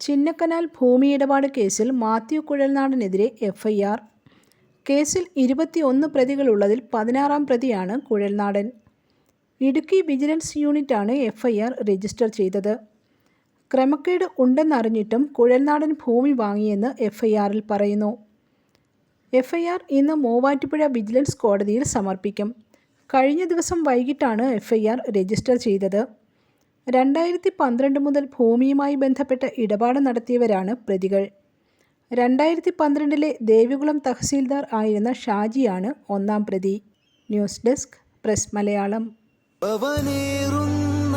ചിന്നക്കനാൽ ഭൂമി ഇടപാട് കേസിൽ മാത്യു കുഴൽനാടനെതിരെ എഫ്ഐആർ. കേസിൽ ഇരുപത്തിയൊന്ന് പ്രതികളുള്ളതിൽ പതിനാറാം പ്രതിയാണ് കുഴൽനാടൻ. ഇടുക്കി വിജിലൻസ് യൂണിറ്റാണ് എഫ്ഐആർ രജിസ്റ്റർ ചെയ്തത്. ക്രമക്കേട് ഉണ്ടെന്നറിഞ്ഞിട്ടും കുഴൽനാടൻ ഭൂമി വാങ്ങിയെന്ന് എഫ്ഐആറിൽ പറയുന്നു. എഫ്ഐആർ ഇന്ന് മൂവാറ്റുപുഴ വിജിലൻസ് കോടതിയിൽ സമർപ്പിക്കും. കഴിഞ്ഞ ദിവസം വൈകിട്ടാണ് എഫ്ഐആർ രജിസ്റ്റർ ചെയ്തത്. രണ്ടായിരത്തി പന്ത്രണ്ട് മുതൽ ഭൂമിയുമായി ബന്ധപ്പെട്ട ഇടപാട് നടത്തിയവരാണ് പ്രതികൾ. രണ്ടായിരത്തി പന്ത്രണ്ടിലെ ദേവികുളം തഹസീൽദാർ ആയിരുന്ന ഷാജിയാണ് ഒന്നാം പ്രതി. News desk press Malayalam. അവനേറുന്ന